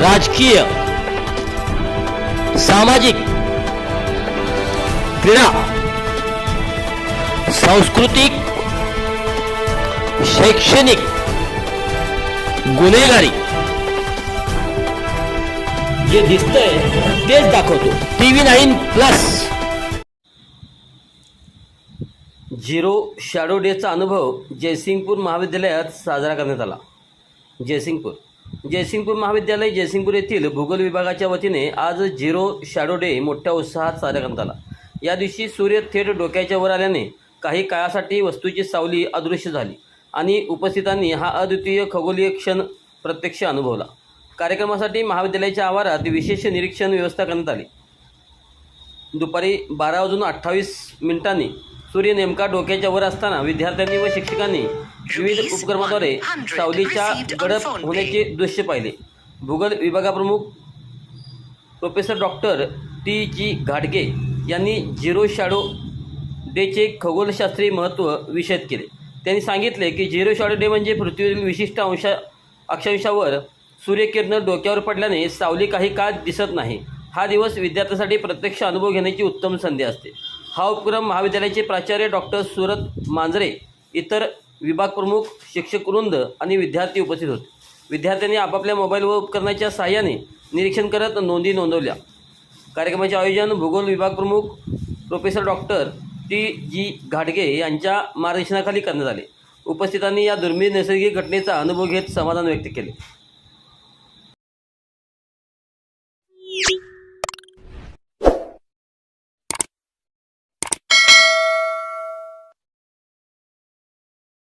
राजकीय सामाजिक क्रीडा सांस्कृतिक शैक्षणिक गुन्हेगारी. जे दिसतंय तेच दाखवतो. TV nine plus. Zero shadow डेचा अनुभव जयसिंगपूर महाविद्यालयात साजरा करण्यात आला. जयसिंगपूर. जयसिंगपूर महाविद्यालय जयसिंगपूर येथील भूगोल विभागाच्या वतीने आज झिरो शॅडो डे मोठ्या उत्साहात साजरा करण्यात आला. या दिवशी सूर्य थेट डोक्याच्या वर आल्याने काही काळासाठी वस्तूची सावली अदृश्य झाली आणि उपस्थितांनी हा अद्वितीय खगोलीय क्षण प्रत्यक्ष अनुभवला. कार्यक्रमासाठी महाविद्यालयाच्या आवारात विशेष निरीक्षण व्यवस्था करण्यात आली. दुपारी बारा वाजून अठ्ठावीस मिनिटांनी सूर्य नेमका डोक्याच्या वर असताना विद्यार्थ्यांनी व शिक्षकांनी विविध उपक्रमाद्वारे सावलीच्या गडप होण्याचे दृश्य पाहिले. भूगोल विभागाप्रमुख प्रोफेसर डॉक्टर टी जी घाटगे यांनी झिरो शॅडो डेचे खगोलशास्त्रीय महत्त्व विषद केले. त्यांनी सांगितले की झिरो शॅडो डे म्हणजे पृथ्वीवरील विशिष्ट अंशा अक्षांशावर सूर्यकिरण डोक्यावर पडल्याने सावली काही काळ दिसत नाही. हा दिवस विद्यार्थ्यांसाठी प्रत्यक्ष अनुभव घेण्याची उत्तम संधी असते. हा उपक्रम महाविद्यालयाचे प्राचार्य डॉक्टर सुरत मांजरे इतर विभाग प्रमुख शिक्षक वृंद आणि विद्यार्थी उपस्थित होते. विद्यार्थ्यांनी आपापल्या मोबाईल व उपकरणाच्या सहाय्याने निरीक्षण करत नोंदी नोंदवल्या. कार्यक्रमाचे आयोजन भूगोल विभाग प्रमुख प्रोफेसर डॉक्टर टी. जी. घाटगे यांच्या मार्गदर्शनाखाली करण्यात आले. उपस्थितांनी या दुर्मिळ नैसर्गिक घटनेचा अनुभव घेत समाधान व्यक्त केले.